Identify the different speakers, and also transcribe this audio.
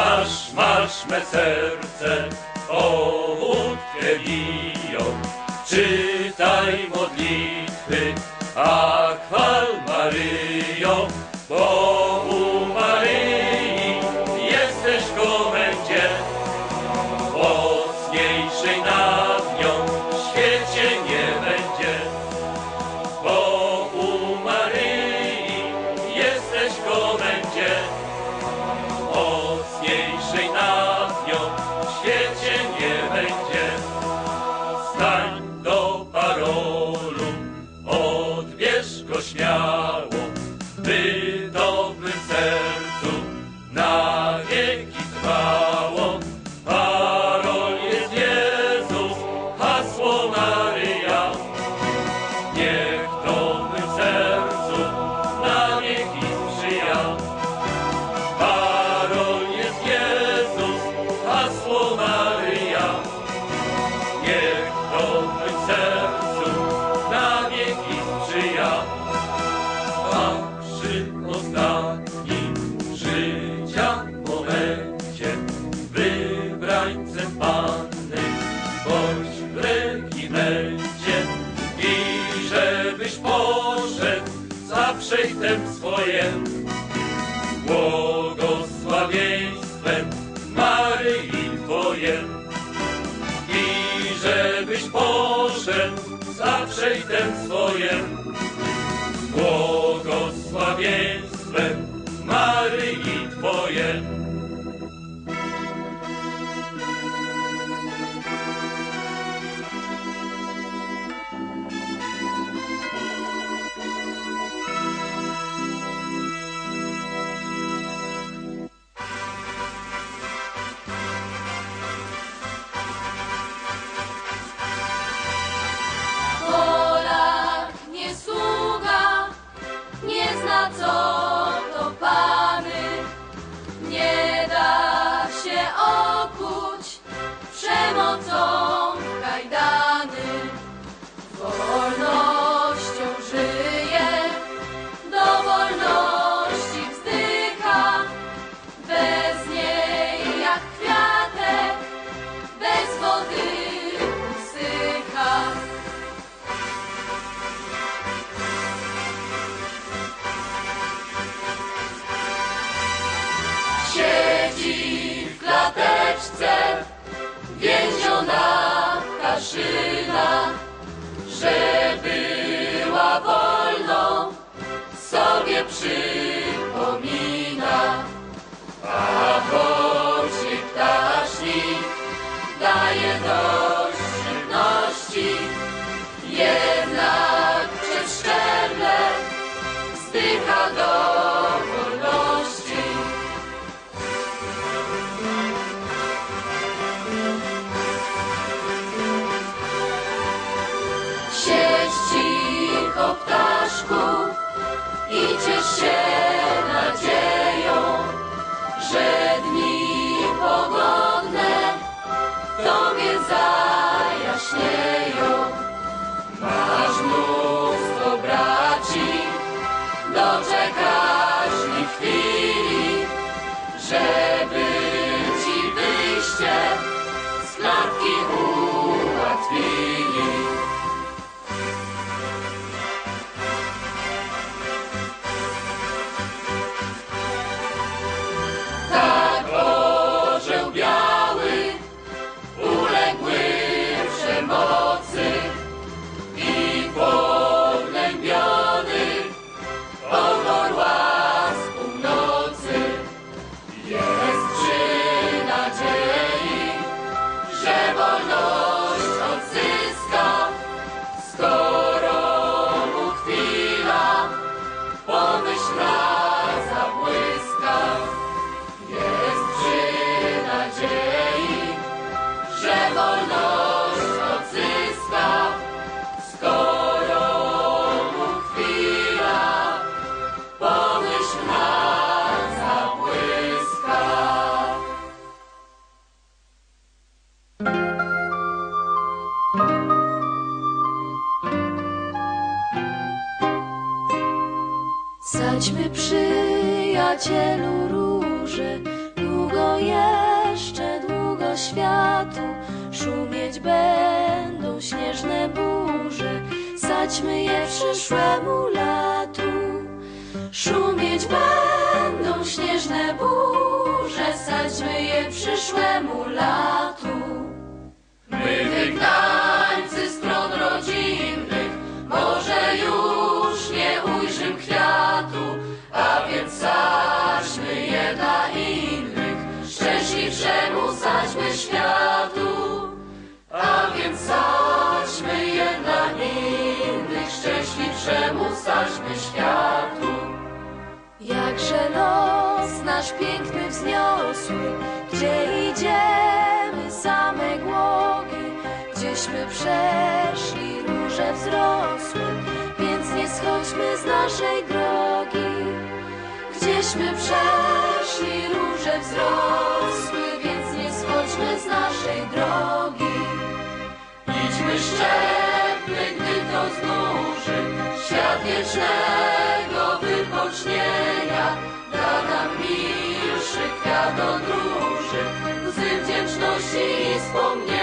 Speaker 1: Marsz, marsz, me serce o łódkę biją. Czytaj modlitwy, a chwal Maryjo, bo Yeah. będzie i żebyś poszedł za przejtem swojemu. Błogosławieństwem Maryi Twojemu i żebyś poszedł za przejtem swojemu. Błogosławieństwem Maryi
Speaker 2: Twojemu. ludzi w klateczce, więziona Kaszyna, że była wolną, sobie przypomina. A boczny ptasznik daje dość żywności, jednak przez szczeble zdycha do Krishna. Bądźmy przyjacielu róży, długo jeszcze, długo światu. Szumieć będą śnieżne burze, saćmy je przyszłemu latu. Szumieć będą śnieżne burze, saćmy je przyszłemu latu. Szczęśliwszemu sadźmy światu. Jakże los nasz piękny wzniosły, gdzie idziemy same głogi, gdzieśmy przeszli róże wzrosły, więc nie schodźmy z naszej drogi. Gdzieśmy przeszli róże wzrosły, więc nie schodźmy z naszej drogi. Idźmy szczepny, gdy to Świat wiecznego wypocznienia da nam milszy kwiat odróży, łzy wdzięczności i wspomnienia.